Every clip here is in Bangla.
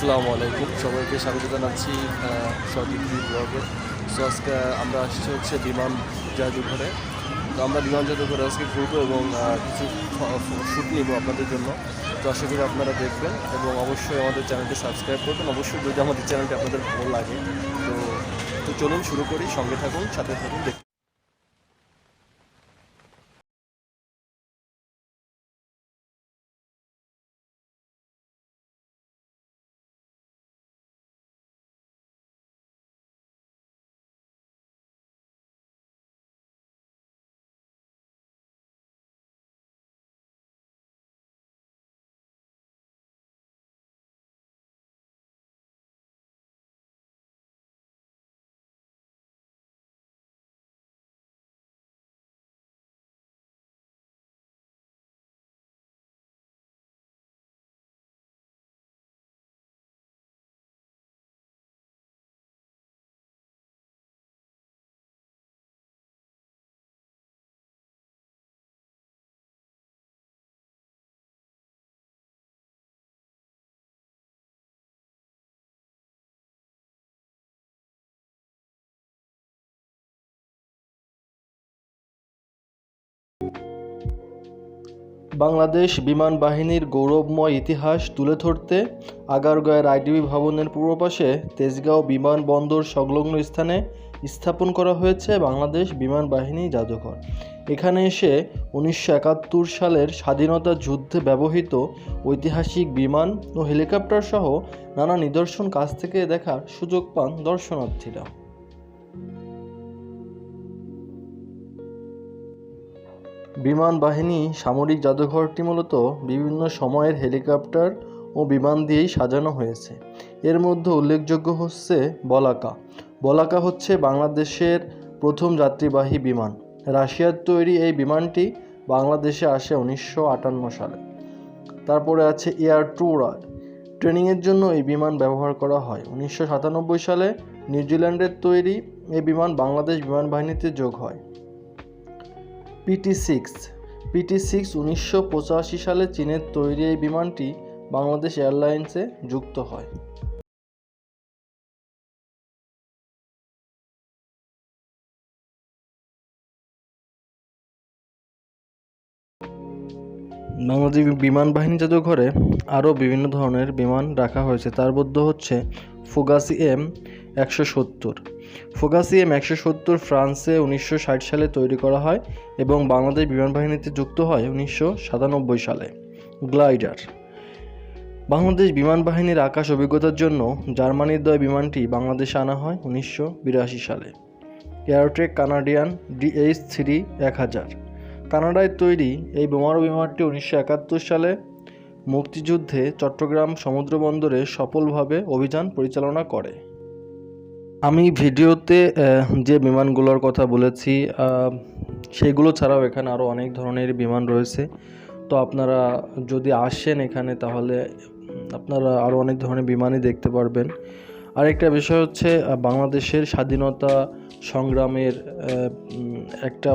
আসসালামু আলাইকুম। সবাইকে স্বাগত জানাচ্ছি সদীপ্তি ব্লগে। সো আজকে আমরা আসছি হচ্ছে বিমান জাদুঘরে তো আমরা বিমান জাদুঘরে আজকে ঘুরবো এবং কিছু শ্যুট নিব আপনাদের জন্য। তো আশা করি আপনারা দেখবেন এবং অবশ্যই আমাদের চ্যানেলটি সাবস্ক্রাইব করবেন। অবশ্যই যদি আমাদের চ্যানেলটি আপনাদের ভালো লাগে, তো তো চলুন শুরু করি। সঙ্গে থাকুন, সাথে থাকুন দেখুন বাংলাদেশ বিমান বাহিনীর গৌরবময় ইতিহাস তুলে ধরতে আগারগাঁয়ের আইডিবি ভবনের পূর্ব পাশে তেজগাঁও বিমানবন্দর সংলগ্ন স্থানে স্থাপন করা হয়েছে বাংলাদেশ বিমান বাহিনী জাদুঘর। এখানে এসে উনিশশো একাত্তর সালের স্বাধীনতা যুদ্ধে ব্যবহৃত ঐতিহাসিক বিমান ও হেলিকপ্টার সহ নানা নিদর্শন কাছ থেকে দেখার সুযোগ পান দর্শনার্থীরা। বিমান বাহিনী সামরিক জাদুঘরটি মূলত বিভিন্ন সময়ের হেলিকপ্টার ও বিমান দিয়েই সাজানো হয়েছে। এর মধ্যে উল্লেখযোগ্য হচ্ছে বলাকা। বলাকা হচ্ছে বাংলাদেশের প্রথম যাত্রীবাহী বিমান। রাশিয়ার তৈরি এই বিমানটি বাংলাদেশে আসে উনিশশো আটান্ন সালে। তারপরে আছে এয়ার ট্যুরার ট্রেনিংয়ের জন্য এই বিমান ব্যবহার করা হয়। উনিশশো সাতানব্বই সালে নিউজিল্যান্ডের তৈরি এই বিমান বাংলাদেশ বিমান বাহিনীতে যোগ হয়। পিটি সিক্স পিটি সিক্স উনিশশো পঁচাশি সালে চীনের তৈরি এই বিমানটি বাংলাদেশ এয়ারলাইন্সে যুক্ত হয়। বাংলাদেশ বিমান বাহিনী জাদুঘরে আরও বিভিন্ন ধরনের বিমান রাখা হয়েছে। তার মধ্যে হচ্ছে ফুগাসি এম একশো সত্তর। ফোগাসি এম একশো সত্তর ফ্রান্সে উনিশশো ষাট সালে তৈরি করা হয় এবং বাংলাদেশ বিমান বাহিনীতে যুক্ত হয় উনিশশো সাতানব্বই সালে। গ্লাইডার। বাংলাদেশ বিমান বাহিনীর আকাশ অভিজ্ঞতার জন্য জার্মানির দয় বিমানটি বাংলাদেশে আনা হয় উনিশশো বিরাশি সালে। এয়ারট্রেক কানাডিয়ান ডিএইচ থ্রি এক হাজার। কানাডায় তৈরি এই বোমারু বিমানটি উনিশশো একাত্তর সালে মুক্তিযুদ্ধে চট্টগ্রাম সমুদ্র বন্দরে সফলভাবে অভিযান পরিচালনা করে। আমি ভিডিওতে যে বিমানগুলোর কথা বলেছি সেগুলো ছাড়াও এখানে আরও অনেক ধরনের বিমান রয়েছে। তো আপনারা যদি আসেন এখানে, তাহলে আপনারা আরও অনেক ধরনের বিমানই দেখতে পারবেন। আরেকটা বিষয় হচ্ছে বাংলাদেশের স্বাধীনতা সংগ্রামের একটা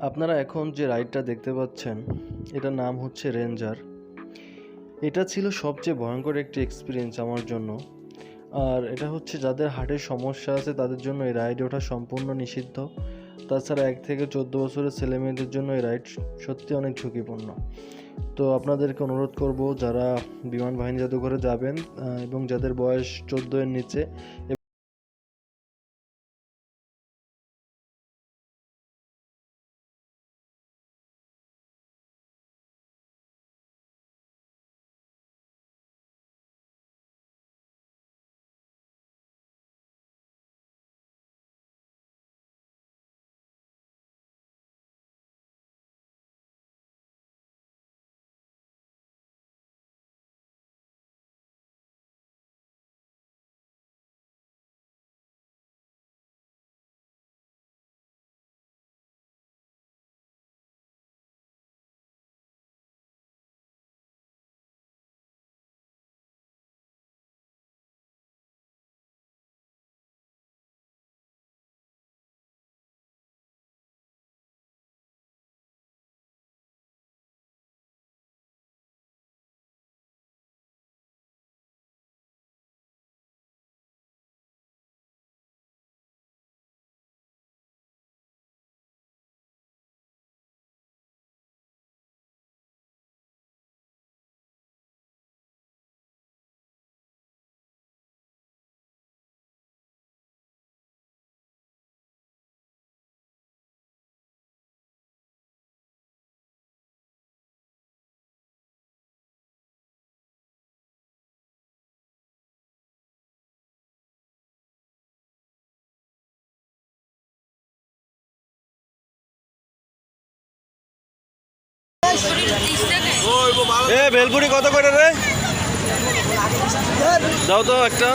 আপনারা এখন যে রাইডটা দেখতে পাচ্ছেন, এটার নাম হচ্ছে রেঞ্জার। এটা ছিল সবচেয়ে ভয়ঙ্কর একটি এক্সপিরিয়েন্স আমার জন্য। আর এটা হচ্ছে যাদের হার্টের সমস্যা আছে, তাদের জন্য এই রাইডে ওঠা সম্পূর্ণ নিষিদ্ধ। তাছাড়া এক থেকে চোদ্দ বছরের ছেলে মেয়েদের জন্য এই রাইড সত্যি অনেক ঝুঁকিপূর্ণ। তো আপনাদেরকে অনুরোধ করব, যারা বিমান বাহিনী জাদুঘরে যাবেন এবং যাদের বয়স চোদ্দ এর নিচে এ ভেলপুরি কত করে রে? দাও তো একটা।